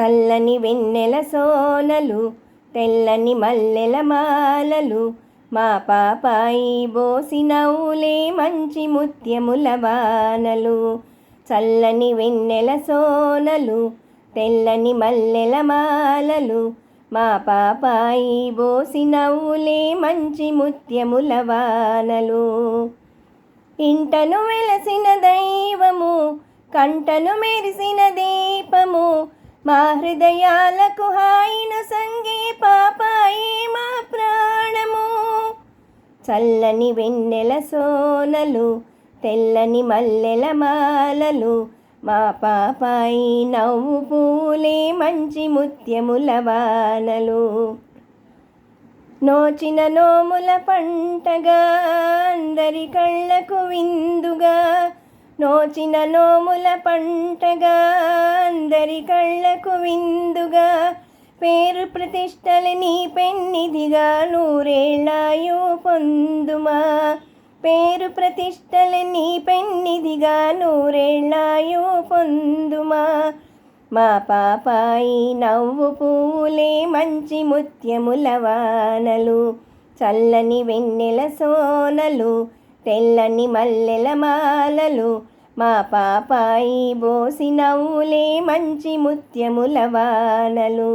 చల్లని వెన్నెల సోనలు తెల్లని మల్లెల మాలలు మా పాపాయి బోసినవులే మంచి ముత్యముల వానలు. చల్లని వెన్నెల సోనలు తెల్లని మల్లెల మాలలు మా పాపాయి బోసినవులే మంచి ముత్యముల వానలు. ఇంటను వెలసిన దైవము కంటను మెరిసిన దీప మా హృదయాలకు హాయిన సంగే పాపాయి మా ప్రాణము. చల్లని వెన్నెల సోనలు తెల్లని మల్లెల మాలలు మా పాపాయి నవ్వు పూలే మంచి ముత్యముల వానలు. నోచిన నోముల పంటగా అందరి కళ్ళకు విందుగా నోచిన నోముల పంటగా అందరి కళ్ళకు విందుగా పేరు ప్రతిష్టలు నీ పెన్నిదిగా నూరేళ్ళాయు పొందుమా? పేరు ప్రతిష్టలు నీ పెన్నిదిగా నూరేళ్ళాయు పొందుమా? మా పాపాయి నవ్వు పూలే మంచి ముత్యముల వానలు చల్లని వెన్నెల సోనలు తెల్లని మల్లెల మాలలు మా పాపాయి బోసినవులే మంచి ముత్యముల వానలు.